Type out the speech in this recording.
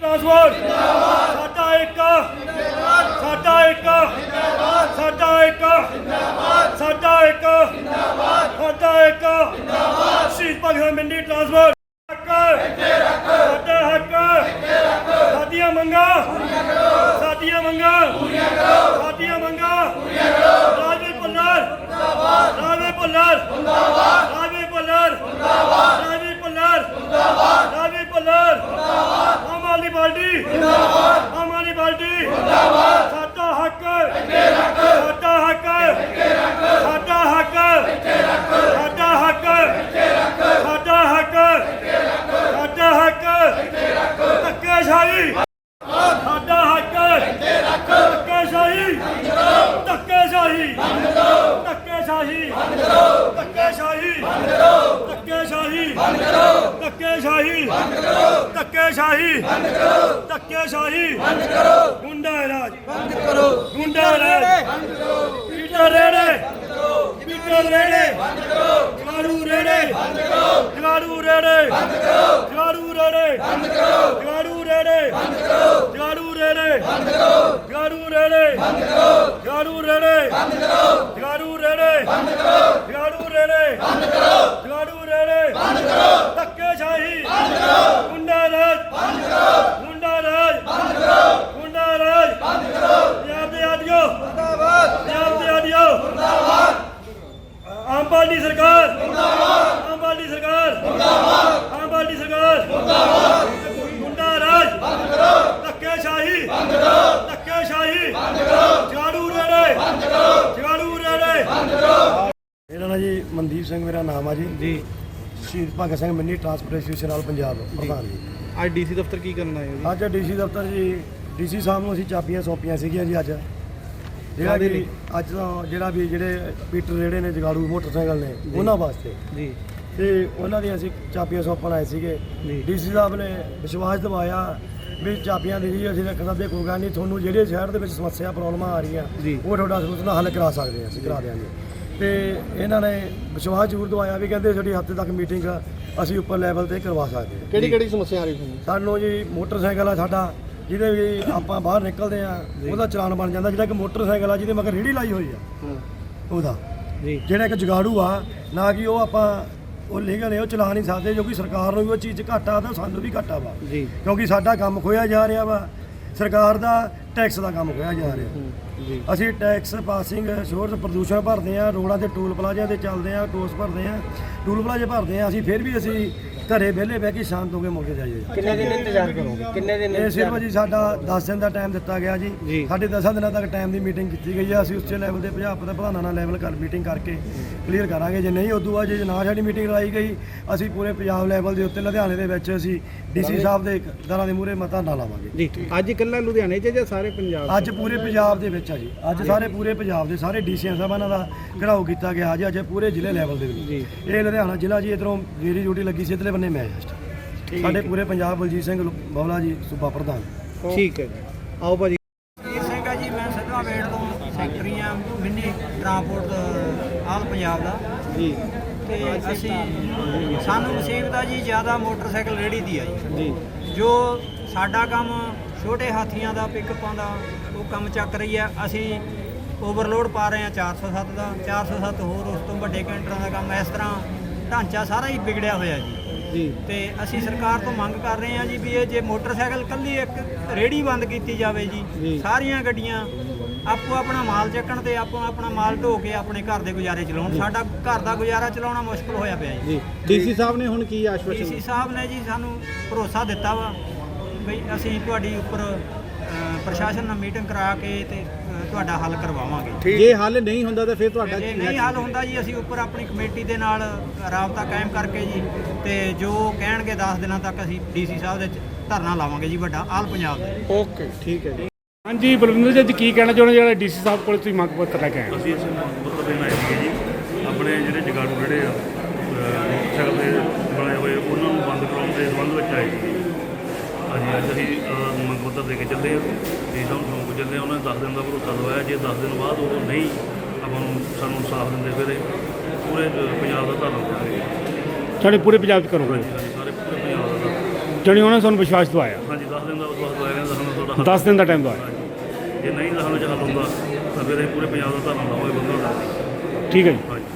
Transport ਜਿੰਦਾਬਾਦ ਸਾਡਾ ਇੱਕ ਜਿੰਦਾਬਾਦ ਸਾਡਾ ਇੱਕ ਜਿੰਦਾਬਾਦ ਸਾਡਾ ਇੱਕ ਜਿੰਦਾਬਾਦ ਸਾਡਾ ਇੱਕ ਜਿੰਦਾਬਾਦ ਸਾਡਾ ਇੱਕ ਜਿੰਦਾਬਾਦ ਸ਼ਹੀਦ ਭਗਤ ਸਿੰਘ ਮੰਡੀ ਟਰਾਂਸਪੋਰਟ ਹੱਕ ਇੱਥੇ ਰੱਖ ਸਾਡਾ ਹੱਕ ਇੱਥੇ ਰੱਖ ਸਾਡੀਆਂ ਮੰਗਾਂ ਪੂਰੀਆਂ ਕਰੋ ਸਾਡੀਆਂ ਮੰਗਾਂ ਪੂਰੀਆਂ ਕਰੋ ਸਾਡੀਆਂ ਮੰਗਾਂ ਪੂਰੀਆਂ ਕਰੋ ਰਾਜਵੀਰ ਭੁੱਲਰ ਜਿੰਦਾਬਾਦ ਰਾਜਵੀਰ ਭੁੱਲਰ ਜਿੰਦਾਬਾਦ ਧੱਕੇਸ਼ਾਹੀ ਸਾਡਾ ਹੱਕ ਧੱਕੇਸ਼ਾਹੀ ਧੱਕੇਸ਼ਾਹੀ ਧੱਕੇਸ਼ਾਹੀ ਧੱਕੇਸ਼ਾਹੀ ਧੱਕੇਸ਼ਾਹੀ ਧੱਕੇਸ਼ਾਹੀ ਧੱਕੇਸ਼ਾਹੀ ਧੱਕੇਸ਼ਾਹੀ ਗੁੰਡਾ ਰਾਜ ਬੰਦ ਕਰੋ ਗੁੰਡਾ ਰਾਜ। ਪੀਟਰ ਰੇੜੇ। ਪੀਟਰ ਰੇੜੇ। ਜਵਾੜੂ ਰੇੜੇ। ਜਵਾੜੂ ਰੇੜੇ। ਜਵਾੜੂ ਰੇੜੇ। ਜਵਾੜੂ ਰੇੜੇ। ਬੰਦ ਕਰੋ। ਝਾੜੂ ਰੇੜੇ। ਬੰਦ ਕਰੋ। ਝਾੜੂ ਰੇੜੇ। ਬੰਦ ਕਰੋ। ਝਾੜੂ ਰੇੜੇ। ਬੰਦ ਕਰੋ। ਝਾੜੂ ਰੇੜੇ। ਬੰਦ ਕਰੋ। ਝਾੜੂ ਰੇੜੇ। ਬੰਦ ਕਰੋ। ਝਾੜੂ ਰੇੜੇ। ਬੰਦ ਕਰੋ। ਧੱਕੇ ਸ਼ਾਹੀ ਬੰਦ ਕਰੋ। ਗੁੰਡਾ ਰਾਜ ਬੰਦ ਕਰੋ। ਨਾਂ ਜੀ ਮਨਦੀਪ ਸਿੰਘ ਮੇਰਾ ਨਾਮ ਆ ਜੀ। ਜੀ। ਸ਼ਹੀਦ ਭਗਤ ਸਿੰਘ ਮੰਡੀ ਟਰਾਂਸਪੋਰਟੇਸ਼ਨ ਨਾਲ ਪੰਜਾਬ ਪ੍ਰਧਾਨ ਜੀ। ਅੱਜ ਡੀਸੀ ਦਫ਼ਤਰ ਕੀ ਕਰਨ ਆਏ ਹੋ ਅੱਜ ਡੀਸੀ ਦਫ਼ਤਰ ਜੀ ਡੀਸੀ ਸਾਹਿਬ ਨੂੰ ਅਸੀਂ ਚਾਬੀਆਂ ਸੌਂਪੀਆਂ ਸੀਗੀਆਂ ਜੀ ਅੱਜ। ਜਿਹੜਾ ਵੀ? ਅੱਜ ਦਾ ਜਿਹੜਾ ਵੀ ਜਿਹੜੇ ਪੀਟਰ ਰੇੜੇ ਨੇ ਜਗਾੜੂ ਮੋਟਰਸਾਈਕਲ ਨੇ ਉਹਨਾਂ ਵਾਸਤੇ। ਜੀ। ਤੇ ਉਹਨਾਂ ਦੀਆਂ ਅਸੀਂ ਚਾਬੀਆਂ ਸੌਂਪਣ ਆਏ ਸੀਗੇ। ਡੀਸੀ ਸਾਹਿਬ ਨੇ ਵਿਸ਼ਵਾਸ ਦਿਵਾਇਆ ਵੀ ਚਾਬੀਆਂ ਦੀ ਜੀ ਅਸੀਂ ਰੱਖਣਾ ਦੇ ਕੋਈ ਗੱਲ ਨਹੀਂ ਤੁਹਾਨੂੰ ਜਿਹੜੇ ਸ਼ਹਿਰ ਦੇ ਵਿੱਚ ਸਮੱਸਿਆ ਪ੍ਰੋਬਲਮਾਂ ਆ ਰਹੀਆਂ। ਉਹ ਤੁਹਾਡਾ ਸੋਲੂਸ਼ਨ ਹੱਲ ਕਰਾ ਸਕਦੇ ਹਾਂ ਅਸੀਂ ਕਰਾ ਦਿਆਂਗੇ। ਤੇ ਇਹਨਾਂ ਨੇ ਵਿਸ਼ਵਾਸ ਜ਼ਰੂਰ ਦਿਵਾਇਆ ਵੀ ਕਹਿੰਦੇ ਸਾਡੀ ਹਫ਼ਤੇ ਤੱਕ ਮੀਟਿੰਗ ਅਸੀਂ ਉੱਪਰ ਲੈਵਲ ਤੇ ਕਰਵਾ ਸਕਦੇ ਹਾਂ। ਕਿਹੜੀ ਕਿਹੜੀ ਸਮੱਸਿਆ ਆ ਰਹੀ ਤੁਹਾਨੂੰ? ਸਾਨੂੰ ਜੀ ਮੋਟਰਸਾਈਕਲ ਆ ਸਾਡਾ ਜਿਹਦੇ ਵੀ ਆਪਾਂ ਬਾਹਰ ਨਿਕਲਦੇ ਆ ਉਹਦਾ ਚਲਾਨ ਬਣ ਜਾਂਦਾ ਜਿਹੜਾ ਕਿ ਮੋਟਰਸਾਈਕਲ ਆ ਜਿਹਦੇ ਮਗਰ ਰੇੜੀ ਲਾਈ ਹੋਈ ਆ। ਉਹਦਾ। ਜੀ। ਜਿਹੜਾ ਇੱਕ ਜਗਾੜੂ ਆ ਨਾ ਕਿ ਉਹ ਆਪਾਂ ਉਹ ਲੀਗਲ ਹੈ ਉਹ ਚਲਾ ਨਹੀਂ ਸਕਦੇ ਜੋ ਕਿ ਸਰਕਾਰ ਨੂੰ ਵੀ ਉਹ ਚੀਜ਼ ਘਾਟਾ ਤਾਂ ਸਾਨੂੰ ਵੀ ਘਾਟਾ ਵਾ। ਜੀ। ਕਿਉਂਕਿ ਸਾਡਾ ਕੰਮ ਖੋਇਆ ਜਾ ਰਿਹਾ ਵਾ। ਸਰਕਾਰ ਦਾ ਟੈਕਸ ਦਾ ਕੰਮ ਖੋਇਆ ਜਾ ਰਿਹਾ। ਜੀ। ਅਸੀਂ ਟੈਕਸ ਪਾਸਿੰਗ ਸ਼ੋਰਸ ਪ੍ਰਦੂਸ਼ਣ ਭਰਦੇ ਆ ਰੋਡਾਂ ਤੇ ਟੂਲ ਪਲਾਜ਼ਿਆਂ ਤੇ ਚੱਲਦੇ ਆ ਟੋਸ ਭਰਦੇ ਆ ਟੂਲ ਪਲਾਜ਼ੇ ਭਰਦੇ ਆ ਅਸੀਂ ਫਿਰ ਵੀ ਅਸੀਂ ਘਰੇ ਵਿਹਲੇ ਬਹਿ ਕੇ ਸ਼ਾਂਤ ਹੋ ਕੇ ਮੁੜ ਕੇ ਜਾਈਏ। ਕਿੰਨੇ ਦਿਨ ਇੰਤਜ਼ਾਰ ਕਰੋਗੇ? ਕਿੰਨੇ ਦਿਨ ਇਹ ਸਿਰਫ ਜੀ ਸਾਡਾ 10 ਦਿਨ ਦਾ ਟਾਈਮ ਦਿੱਤਾ ਗਿਆ ਜੀ। ਸਾਡੇ 10 ਦਿਨਾਂ ਤੱਕ ਟਾਈਮ ਦੀ ਮੀਟਿੰਗ ਕੀਤੀ ਗਈ ਆ। ਅਸੀਂ ਉੱਚੇ ਲੈਵਲ ਦੇ ਪੰਜਾਬ ਦੇ ਪ੍ਰਧਾਨਾਂ ਨਾਲ ਲੈਵਲ ਕਰ ਮੀਟਿੰਗ ਕਰਕੇ ਕਲੀਅਰ ਕਰਾਂਗੇ। ਜੇ ਨਹੀਂ ਉਦੋਂ ਬਾਅਦ ਜੇ ਨਾ ਸਾਡੀ ਮੀਟਿੰਗ ਲਾਈ ਗਈ ਅਸੀਂ ਪੂਰੇ ਪੰਜਾਬ ਲੈਵਲ ਦੇ ਉੱਤੇ ਲੁਧਿਆਣੇ ਦੇ ਵਿੱਚ ਅਸੀਂ ਡੀਸੀ ਸਾਹਿਬ ਦੇ ਦਰਾਂ ਦੇ ਮੂਹਰੇ ਮਤਾ ਨਾ ਲਾਵਾਂਗੇ। ਜੀ ਅੱਜ ਇਕੱਲਾ ਲੁਧਿਆਣੇ 'ਚ ਜਾਂ ਸਾਰੇ ਪੰਜਾਬ ਅੱਜ ਪੂਰੇ ਪੰਜਾਬ ਦੇ ਵਿੱਚ ਆ ਜੀ। ਅੱਜ ਸਾਰੇ ਪੂਰੇ ਪੰਜਾਬ ਦੇ ਸਾਰੇ ਡੀਸੀਆਂ ਸਾਹਿਬਾਨਾਂ ਦਾ ਘਰਾਓ ਕੀਤਾ ਗਿਆ ਅੱਜ ਅੱਜ ਪੂਰੇ ਜ਼ਿਲ੍ਹੇ ਲੈਵਲ ਦੇ ਵਿੱਚ। ਇਹ ਲੁਧਿਆਣਾ ਜ਼ਿਲ੍ਹਾ ਜੀ ਇਧਰੋਂ ਮੇਰੀ ਡਿਊਟੀ ਲੱਗੀ ਸੀ ਇਧਰਲੇ ਬੰਨੇ ਮੈਂ ਇਸ time। ਠੀਕ ਸਾਡੇ ਪੂਰੇ ਪੰਜਾਬ ਬਲਜੀਤ ਸਿੰਘ ਬਵਲਾ ਜੀ ਸੂਬਾ ਪ੍ਰਧਾਨ। ਠੀਕ ਹੈ ਜੀ। ਆਓ ਭਾਜੀ। ਵੀਰ ਸਿੰਘ ਆ ਜੀ ਮੈਂ ਸਿੱਧਵਾ ਵੇੜ ਤੋਂ ਸੈਕਟਰੀ ਆ ਮਿੰਨੀ ਟਰਾਂਸਪੋਰਟ ਆਲ ਪੰਜਾਬ ਦਾ। ਜੀ। ਤੇ ਅਸੀਂ ਸਾਨੂੰ ਮੁਸੀਬਤ ਆ ਜੀ ਜ਼ਿਆਦਾ ਮੋਟਰਸਾਈਕਲ ਰੇੜੀ ਦੀ ਆ ਜੀ। ਜੀ। ਜੋ ਸਾਡਾ ਕੰਮ ਛੋਟੇ ਹਾਥੀਆਂ ਦਾ ਪਿਕਅਪਾਂ ਦਾ ਉਹ ਕੰਮ ਚੱਕ ਰਹੀ ਆ। ਅਸੀਂ ਓਵਰਲੋਡ ਪਾ ਰਹੇ ਆ 407 ਦਾ। 407 ਹੋਰ ਉਸ ਤੋਂ ਵੱਡੇ ਕੈਂਟਰਾਂ ਦਾ ਕੰਮ ਇਸ ਤਰ੍ਹਾਂ ਢਾਂਚਾ ਸਾਰਾ ਹੀ ਵਿਗੜਿਆ ਹੋਇਆ ਜੀ। ਤੇ ਅਸੀਂ ਸਰਕਾਰ ਤੋਂ ਮੰਗ ਕਰ ਰਹੇ ਹਾਂ ਜੀ ਵੀ ਇਹ ਜੇ ਮੋਟਰਸਾਈਕਲ ਕੱਲੀ ਇੱਕ ਰੇੜੀ ਬੰਦ ਕੀਤੀ ਜਾਵੇ ਜੀ। ਸਾਰੀਆਂ ਗੱਡੀਆਂ ਆਪੋ ਆਪਣਾ ਮਾਲ ਚੱਕਣ ਤੇ ਆਪੋ ਆਪਣਾ ਮਾਲ ਢੋ ਕੇ ਆਪਣੇ ਘਰ ਦੇ ਗੁਜ਼ਾਰੇ ਚਲਾਉਣ। ਸਾਡਾ ਘਰ ਦਾ ਗੁਜ਼ਾਰਾ ਚਲਾਉਣਾ ਮੁਸ਼ਕਲ ਹੋਇਆ ਪਿਆ ਜੀ। ਡੀਸੀ ਸਾਹਿਬ ਨੇ ਹੁਣ ਕੀ ਆਸ਼ਵਾਸਨ ਡੀਸੀ ਸਾਹਿਬ ਨੇ ਜੀ ਸਾਨੂੰ ਭਰੋਸਾ ਦਿੱਤਾ ਵਾ ਵੀ ਅਸੀਂ ਤੁਹਾਡੀ ਉੱਪਰ ਪ੍ਰਸ਼ਾਸਨ ਨਾਲ ਮੀਟਿੰਗ ਕਰਾ ਕੇ ਤੇ ਤੁਹਾਡਾ ਹੱਲ ਕਰਵਾਵਾਂਗੇ। ਜੇ ਹੱਲ ਨਹੀਂ ਹੁੰਦਾ ਤਾਂ ਫਿਰ ਤੁਹਾਡਾ ਜੇ ਨਹੀਂ ਹੱਲ? ਹੁੰਦਾ ਜੀ ਅਸੀਂ ਉੱਪਰ ਆਪਣੀ ਕਮੇਟੀ ਦੇ ਨਾਲ ਰਾਬਤਾ ਕਾਇਮ ਕਰਕੇ ਜੀ ਤੇ ਜੋ ਕਹਿਣਗੇ 10 ਦਿਨਾਂ ਤੱਕ ਅਸੀਂ ਡੀਸੀ ਸਾਹਿਬ ਦੇ ਚ ਧਰਨਾ ਲਾਵਾਂਗੇ ਜੀ ਵੱਡਾ ਆਲ ਪੰਜਾਬ ਦੇ ਓਕੇ। ਠੀਕ ਹੈ ਜੀ। ਹਾਂਜੀ ਬਲਵਿੰਦਰ ਜੀ ਕੀ ਕਹਿਣਾ ਚਾਹੁੰਦੇ ਜਿਹੜਾ ਡੀਸੀ ਸਾਹਿਬ ਕੋਲ ਤੁਸੀਂ ਮੰਗ ਪੱਤਰ ਲੈ ਕੇ ਆਏ? ਹੋ? ਅਸੀਂ ਇਸ ਮਤਲਬ ਦੇਣ ਆਏ ਸੀਗੇ ਜੀ। ਆਪਣੇ ਜਿਹੜੇ ਜਗਾੜੂ ਜਿਹੜੇ ਆ ਮੋਟਰਸਾਈਕਲ ਦੇ ਬਣੇ ਹੋਏ ਉਹਨਾਂ ਨੂੰ ਬੰਦ ਕਰਾਉਣ ਦੇ ਸੰਬੰਧ ਵਿੱਚ ਆਏ ਸੀ ਹਾਂਜੀ ਅੱਜ ਅਸੀਂ ਅਹ, ਮੰਗ ਪੱਤਰ ਦੇ ਕੇ ਚੱਲੇ ਆ ਤੇ ਸਾਨੂੰ ਸੌਂਪ ਚੱਲੇ ਉਹਨਾਂ ਨੇ 10 ਦਿਨ ਦਾ ਭਰੋਸਾ ਦਵਾਇਆ। ਜੇ 10 ਦਿਨ ਬਾਅਦ ਉਹ ਨਹੀਂ ਆਪਾਂ ਨੂੰ ਸਾਨੂੰ ਇਨਸਾਫ ਦਿੰਦੇ ਫਿਰ ਇਹ ਪੂਰੇ ਪੰਜਾਬ ਦਾ ਧਰਨਾ ਕਰਾਂਗੇ ਸਾਡੇ ਪੂਰੇ ਪੰਜਾਬ 'ਚ ਕਰੋਗੇ? ਹਾਂਜੀ ਸਾਰੇ ਪੂਰੇ ਪੰਜਾਬ ਦਾ ਧਰਨਾ ਜਣੀ ਉਹਨਾਂ ਨੇ ਤੁਹਾਨੂੰ ਵਿਸ਼ਵਾਸ ਦਵਾਇਆ? ਹਾਂਜੀ 10 ਦਿਨ ਦਾ ਵਿਸ਼ਵਾਸ ਦਵਾਇਆ ਕਹਿੰਦੇ ਸਾਨੂੰ ਤੁਹਾਡਾ ਹੱਲ 10 ਦਿਨ ਦਾ ਟਾਈਮ ਦਵਾਇਆ। ਜੇ ਨਹੀਂ ਸਾਨੂੰ ਚ ਹੱਲ ਹੁੰਦਾ ਤਾਂ ਫਿਰ ਅਸੀਂ ਪੂਰੇ ਪੰਜਾਬ ਦਾ ਧਰਨਾ ਲਾਵਾਂਗੇ ਬੰਦ ਠੀਕ ਹੈ ਜੀ। ਹਾਂਜੀ।